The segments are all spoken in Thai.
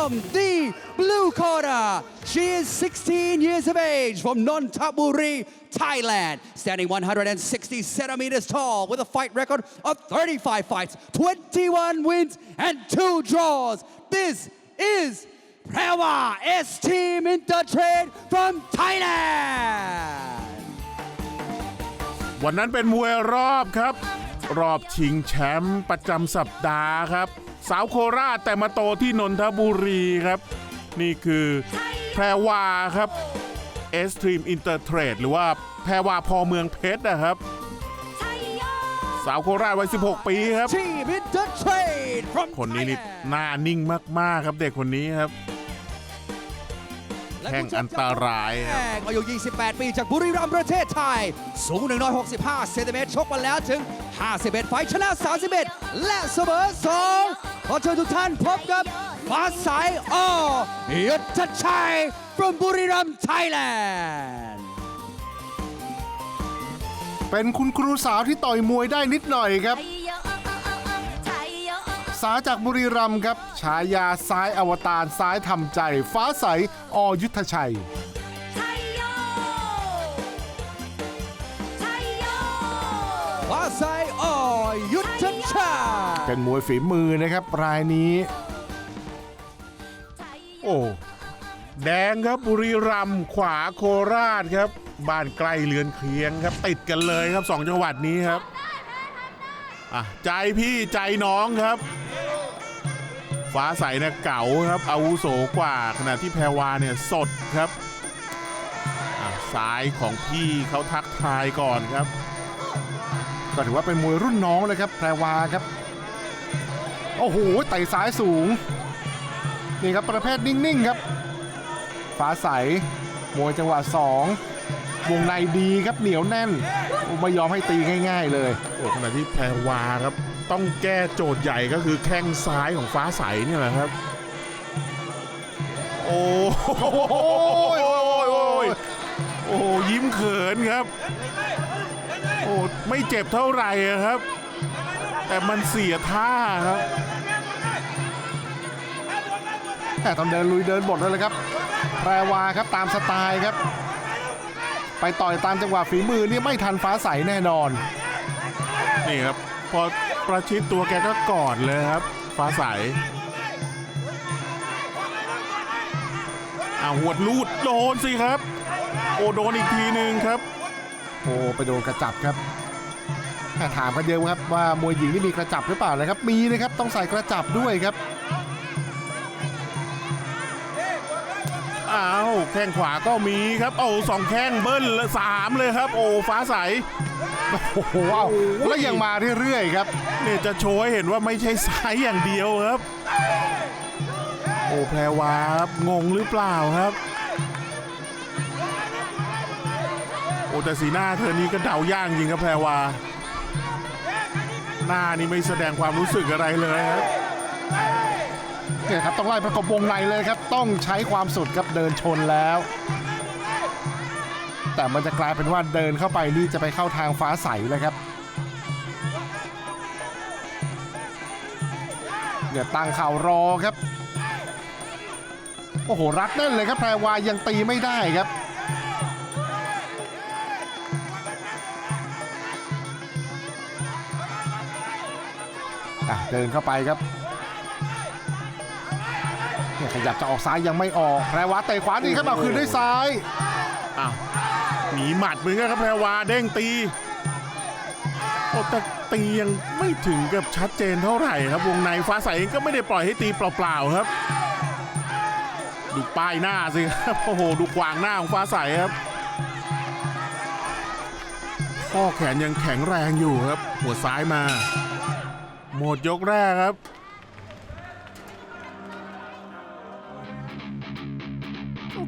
from the blue corner. She is 16 years of age from Nonthaburi, Thailand, standing 160 centimeters tall with a fight record of 35 fights, 21 wins, and 2 draws. This is Prewa S Team Intertrade from Thailand. วันนั้นเป็นมวยรอบครับ รอบชิงแชมป์ประจำสัปดาห์ครับ สาวโคราชแต่มาโตที่นนทบุรีครับ นี่คือแพรวาครับเอสตรีมอินเตอร์เทรดหรือว่าแพรวาพอเมืองเพชรนะครับ สาวโคราชวัย 16 ปีครับ Team Intertrade from คนนี้นี่ Thailand. หน้านิ่งมาก ๆ ครับเด็กคนนี้ครับ แข้งอันตรายครับแข่งอายุ 28 ปี จากบุรีรัมย์ประเทศไทย สูง 165 เซนติเมตร ชกมาแล้วถึง 51 ไฟท์ชนะ 31 และเสมอ 2 ขอเชิญทุกท่านพบกับฟ้าใสอยุทธชัย from บุรีรัมย์ Thailand เป็นคุณครูสาวที่ต่อยมวยได้นิดหน่อยครับ สาวจากบุรีรัมย์ครับ ฉายาซ้ายอวตารซ้ายทำใจ ฟ้าใส อยุทธชัย ฟ้าใสอยุทธชัยเป็นมวยฝีมือนะครับ รายนี้ โอ้ แดงครับบุรีรัมย์ขวาโคราชครับ บ้านใกล้เรือนเคียงครับ ติดกันเลยครับสองจังหวัดนี้ครับอะใจพี่ใจน้องครับ ฟ้าใสเนี่ยเก่าครับอาวุโสกว่าขณะที่แพรวาเนี่ยสดครับอะซ้ายของพี่เขาทักทายก่อนครับ ก็ถือว่าเป็นมวยรุ่นน้องเลยครับแพรวาครับ โอ้โหไต่ซ้ายสูง นี่ครับประเภทนิ่งๆครับ ฟ้าใสมวยจังหวะสองวงในดีครับเหนียวแน่น ไม่ยอมให้ตีง่าย ๆ เลยโอ้ขณะที่แพรวาครับ ต้องแก้โจทย์ใหญ่ก็คือแข้งซ้ายของฟ้าใสเนี่ยแหละครับ โอ้โหโอ้ยโอ้ยโอ้ยโอ้ยิ้มเขินครับ โอ้ไม่เจ็บเท่าไหร่อะครับ แต่มันเสียท่าครับแต่ตองเดินลุยเดินบทเลยเลยครับแพรวาครับตามสไตล์ครับ ไปต่อยตามจังหวะฝีมือนี่ไม่ทันฟ้าใสแน่นอน นี่ครับ พอ ประชิดตัวแกก็กอดเลยครับ ฟ้าใสอ้าวหวดลูดโดนสิครับ โอ้โดนอีกทีหนึ่งครับ โอ้ไปโดนกระจับครับแต่ถามกันเยอะครับว่ามวยหญิงนี่มีกระจับหรือเปล่านะครับ มีนะครับต้องใส่กระจับด้วยครับอ้าวแข้งขวาก็มีครับโอ้สองแข้งเบิ้ลเลยสามเลยครับ โอ้ฟ้าใส โอ้โหว้าวแล้วยังมาเรื่อยๆครับ เนี่ยจะโชว์ให้เห็นว่าไม่ใช่ซ้ายอย่างเดียวครับ โอ้แพรวาครับงงหรือเปล่าครับ โอ้แต่สีหน้าเธอนี้ก็เดาย่างจริงครับแพรวา หน้านี่ไม่แสดงความรู้สึกอะไรเลยครับเนี่ยครับต้องไล่ประกบวงในเลยครับ ต้องใช้ความสุดครับเดินชนแล้ว แต่มันจะกลายเป็นว่าเดินเข้าไปนี่จะไปเข้าทางฟ้าใสเลยครับเนี่ยตั้งเข่ารอครับ โอ้โห รัดแน่นเลยครับแพรวายังตีไม่ได้ครับเดินเข้าไปครับขยับจะออกซ้ายยังไม่ออกแพรวาเตะขวาดีครับเอาคืนด้วยซ้าย อ้าวหนีหมัดเหมือนกันครับแพรวาเด้งตีโอ้แต่ตียังไม่ถึงกับชัดเจนเท่าไหร่ครับ วงในฟ้าใสเองก็ไม่ได้ปล่อยให้ตีเปล่าๆครับ ดูป้ายหน้าสิครับโอ้โหดูขวางหน้าของฟ้าใสครับข้อแขนยังแข็งแรงอยู่ครับ หัวซ้ายมา หมดยกแรกครับ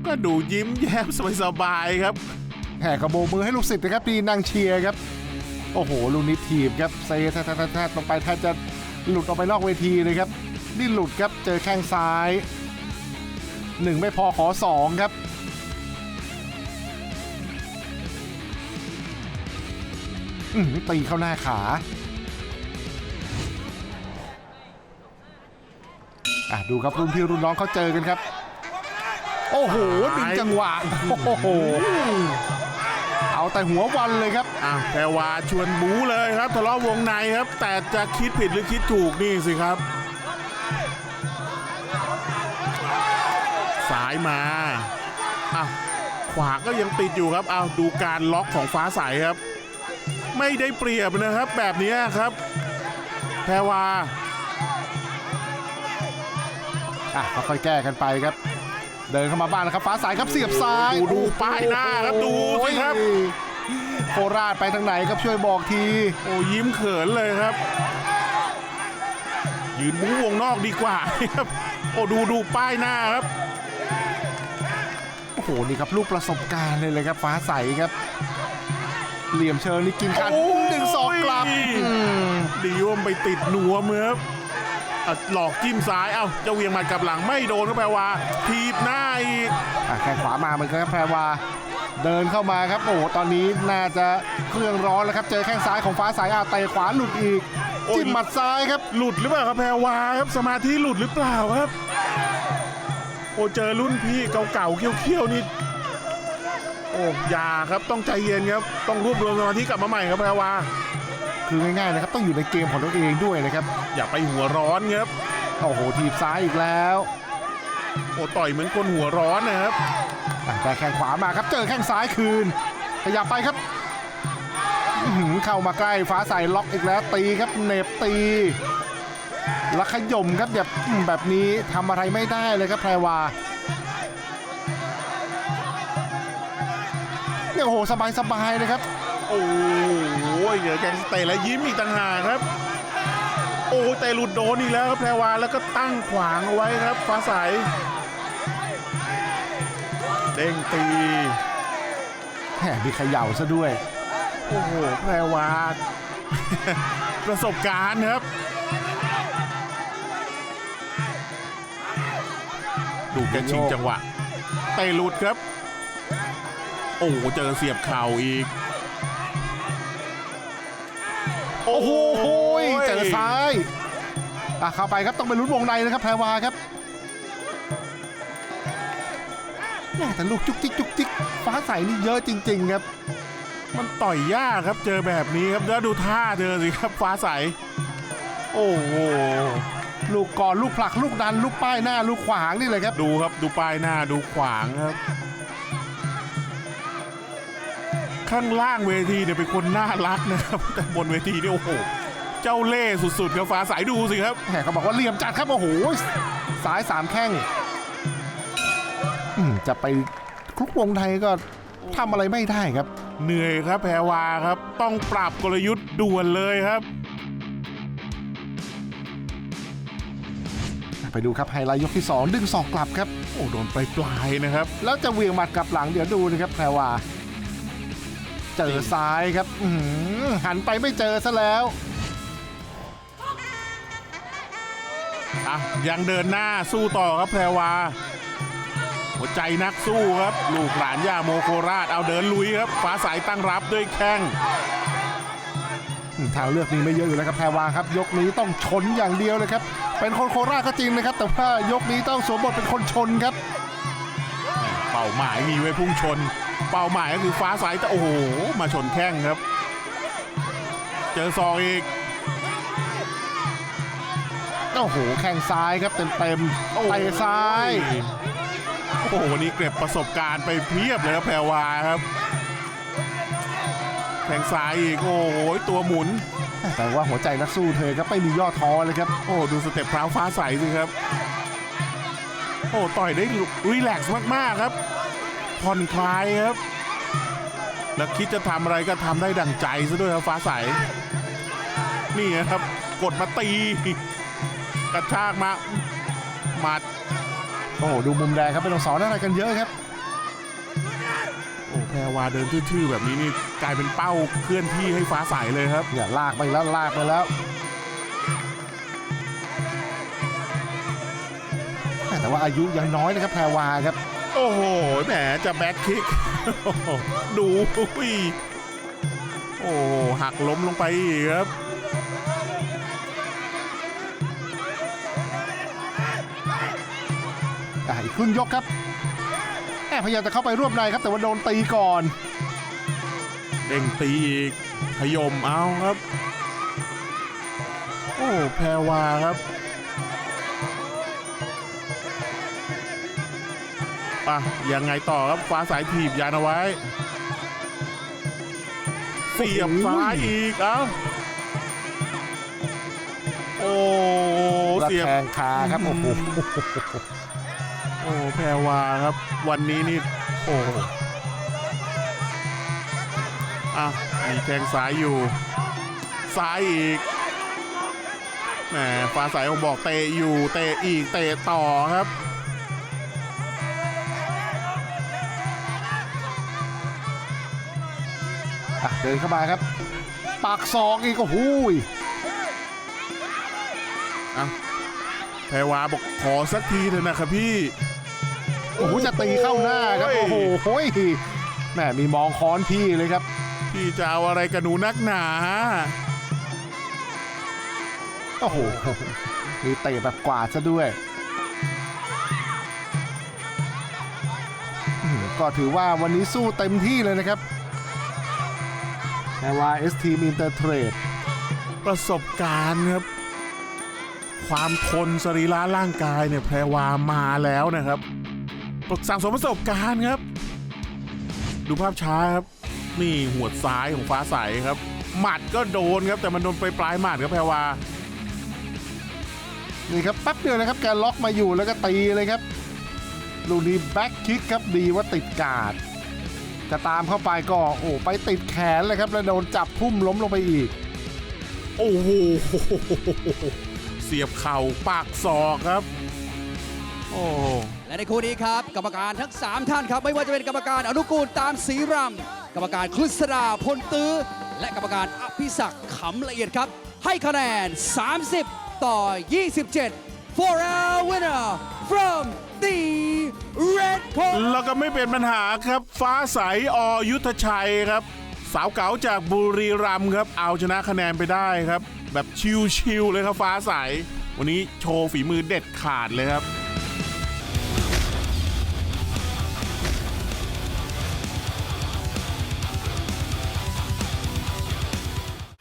ก็ดูยิ้มแย้มสบายๆครับ แห่กระโบกมือให้ลูกศิษย์นะครับดีนั่งเชียร์ครับ โอ้โห ลูกนี้ถีบครับเซทะแทะแทะทะลงไปแทบจะหลุดออกไปนอกเวทีเลยครับ นี่หลุดครับเจอแข้งซ้ายหนึ่งไม่พอขอสองครับอืมตีเข้าหน้าขาอะดูครับรุ่นพี่รุ่นน้องเขาเจอกันครับ โอ้โหดึงจังหวะโอ้โหเอาแต่หัววันเลยครับอะแพรวาชวนบู๊เลยครับทะเลาะวงในครับ แต่จะคิดผิดหรือคิดถูกนี่สิครับ สายมาอะขวาก็ยังติดอยู่ครับ เอาดูการล็อกของฟ้าใสครับ ไม่ได้เปรียบนะครับ แบบนี้ครับ แพรวาอะค่อยๆแก้กันไปครับ เดินเข้ามาบ้านนะครับฟ้าสายครับเสียบซ้ายดูดูป้ายหน้าครับดูสิครับโอ้ยโคราชไปทางไหนครับช่วยบอกที โอ้ยิ้มเขินเลยครับ ยืนบู๊วงนอกดีกว่าครับ โอ้ดูดูป้ายหน้าครับ โอ้โหนี่ครับลูกประสบการณ์เลยเลยครับฟ้าใสครับ เหลี่ยมเชิงนี่กินกันโอ้ย หนึ่งสองกลับอืม ดีว่าไปติดหนัวมือครับอะ หลอกจิ้มซ้ายเอ้าเจะเวียงหมัดกลับหลังไม่โดนก็แปลว่าทีบหน้าอีกอะแข้งขวามาเหมือนกันครับแพรวาเดินเข้ามาครับโอ้โหตอนนี้น่าจะเครื่องร้อนแล้วครับเจอแข้งซ้ายของฟ้าใสอะเตะขวาหลุดอีกโอ้ยจิ้มหมัดซ้ายครับหลุดหรือเปล่าครับแพรวาครับสมาธิหลุดหรือเปล่าครับ โอ้เจอรุ่นพี่เก่าๆเขี้ยวๆนี่โอ้อยาครับต้องใจเย็นครับต้องรวบรวมสมาธิกลับมาใหม่ครับแพรวา คือง่ายๆนะครับต้องอยู่ในเกมของตัวเองด้วยนะครับอย่าไปหัวร้อนครับโอ้โหทีบซ้ายอีกแล้วโอ้ต่อยเหมือนคนหัวร้อนนะครับอะแต่แข้งขวามาครับเจอแข้งซ้ายคืนขยับไปครับอื้อหือเข้ามาใกล้ฟ้าใสล็อกอีกแล้วตีครับเหน็บตีแล้วขย่มครับแบบอืมแบบนี้ทำอะไรไม่ได้เลยครับแพรวาเนี่ยโอ้โหสบายๆเลยครับ โอ้ยเดี๋ยวแกงเตะแล้วยิ้มอีกต่างหากครับ โอ้เตะหลุดโดนอีกแล้วครับแพรวาแล้วก็ตั้งขวางเอาไว้ครับฟ้าใสเด้งตีแหมมีเขย่าซะด้วย โอ้โหแพรวาประสบการณ์ครับ ดูแกชิงจังหวะเตะหลุดครับ โอ้เจอเสียบเข่าอีก โอ้โหเจอซ้ายอะเข้าไปครับต้องไปลุ้นวงในนะครับแพรวาครับแหม่แต่ลูกจุกจิกจุกจิกฟ้าใสนี่เยอะจริง ๆ ครับ มันต่อยยากครับเจอแบบนี้ครับแล้วดูท่าเธอสิครับฟ้าใส โอ้โหลูกก่อนลูกผลักลูกดันลูกป้ายหน้าลูกขวางนี่เลยครับ ดูครับดูป้ายหน้าดูขวางครับ ข้างล่างเวทีเนี่ยเป็นคนน่ารักนะครับ แต่บนเวทีเนี่ยโอ้โห เจ้าเล่ห์สุดๆครับฟ้าใสดูสิครับ แหมเขาบอกว่าเหลี่ยมจัดครับโอ้โหสายสามแข้งอืมจะไปคลุกวงในก็ทำอะไรไม่ได้ครับ เหนื่อยครับแพรวาครับ ต้องปรับกลยุทธ์ด่วนเลยครับ ไปดูครับไฮไลท์ยกที่2ดึงศอกกลับครับ โอ้โดนปลายๆนะครับ แล้วจะเหวียงหมัดกลับหลังเดี๋ยวดูนะครับแพรวา เจอซ้ายครับอื้อหือหันไปไม่เจอซะแล้วอะยังเดินหน้าสู้ต่อครับแพรวา หัวใจนักสู้ครับ ลูกหลานย่าโมโคราชเอาเดินลุยครับฟ้าใสตั้งรับด้วยแข้งทางเลือกนี้ไม่เยอะอยู่แล้วครับแพรวาครับ ยกนี้ต้องชนอย่างเดียวเลยครับ เป็นคนโคราชก็จริงนะครับ แต่ว่ายกนี้ต้องสวมบทเป็นคนชนครับ เป้าหมายมีไว้พุ่งชน เป้าหมายก็คือฟ้าใสแต่โอ้โหมาชนแข้งครับ เจอซองอีกโอ้โหแข้งซ้ายครับเต็มเต็มๆเตะซ้าย โอ้โหวันนี้เก็บประสบการณ์ไปเพียบเลยครับแพรวาครับแข้งซ้ายอีกโอ้โหตัวหมุน แต่ว่าหัวใจนักสู้เธอครับไม่มีย่อท้อเลยครับโอ้ดูสเต็ปพร้าวฟ้าใสสิครับ โอ้ต่อยได้รีแลกซ์มากๆครับ ผ่อนคลายครับ แล้วคิดจะทำอะไรก็ทำได้ดั่งใจซะด้วยครับฟ้าใส นี่ครับ กดมาตี กระชากมาหมัดโอ้โหดูมุมแดงครับเป็นสอนอะไรกันเยอะครับโอ้แพรวาเดินทื่อๆแบบนี้นี่กลายเป็นเป้าเคลื่อนที่ให้ฟ้าใสเลยครับอย่าลากไปแล้วลากไปแล้วแต่ว่าอายุยังน้อยนะครับแพรวาครับ อ้โห แหม จะแบ็คคิก ดูอุ้ยโอ้โหหักล้มลงไปอีกครับอะอีกครึ่งยกครับแอบพยายามจะเข้าไปรวบในครับ แต่ว่าโดนตีก่อน เด้งตีอีกขยมเอาครับ โอ้ แพรวาครับ ป่ะยังไงต่อครับฟ้าสายถีบยานเอาไว้ เสียบซ้ายอีกเอ้าโอ้ระเสียบแทงคาครับโอ้โหโอ้แพรวาครับ วันนี้นี่โอ้อะมีแทงซ้ายอยู่ ซ้ายอีกแหมฟ้าใสคงบอกเตะอยู่เตะอีกเตะต่อครับ เดินเข้ามาครับ ปากศอกอีกโอ้โหยอะแพรวาบอกขอสักทีเถอะนะครับพี่ โอ้โหจะตีเข้าหน้าครับ โอ้โอ้ยโหโอ้ยแหมมีมองค้อนพี่เลยครับ พี่จะเอาอะไรกับหนูนักหนาโอ้โหมีเตะแบบกวาดซะด้วยอืมก็ถือว่าวันนี้สู้เต็มที่เลยนะครับ แม้ว่า S Team Intertrade ประสบการณ์ครับ ความทนสรีระร่างกายเนี่ยแพรวามาแล้วนะครับสั่งสมประสบการณ์ครับ ดูภาพช้าครับ นี่หัวดซ้ายของฟ้าใสครับ หมัดก็โดนครับ แต่มันโดนไปปลายหมัดครับแพรวานี่ครับแป๊บเดียวนะครับแกล็อกมาอยู่แล้วก็ตีเลยครับ ลูกนี้แบ็คคิกครับดีว่าติดการ์ด จะตามเข้าไปก็โอ้ไปติดแขนเลยครับ แล้วโดนจับทุ่มล้มลงไปอีก โอ้โหเสียบเข่าปากศอกครับ โอ้โหและในคู่นี้ครับ กรรมการทั้ง 3 ท่านครับ ไม่ว่าจะเป็นกรรมการอนุกูลตามศรีรำกรรมการครุษดาพลตื้อ และกรรมการอภิศักดิ์ขำละเอียดครับ ให้คะแนน 30 ต่อ 27 for our winner from the red corner แล้วก็ไม่เป็นปัญหาครับ ฟ้าใสอยุทธชัยครับ สาวเก๋าจากบุรีรัมย์ครับ เอาชนะคะแนนไปได้ครับ แบบชิวๆเลยครับฟ้าใส วันนี้โชว์ฝีมือเด็ดขาดเลยครับ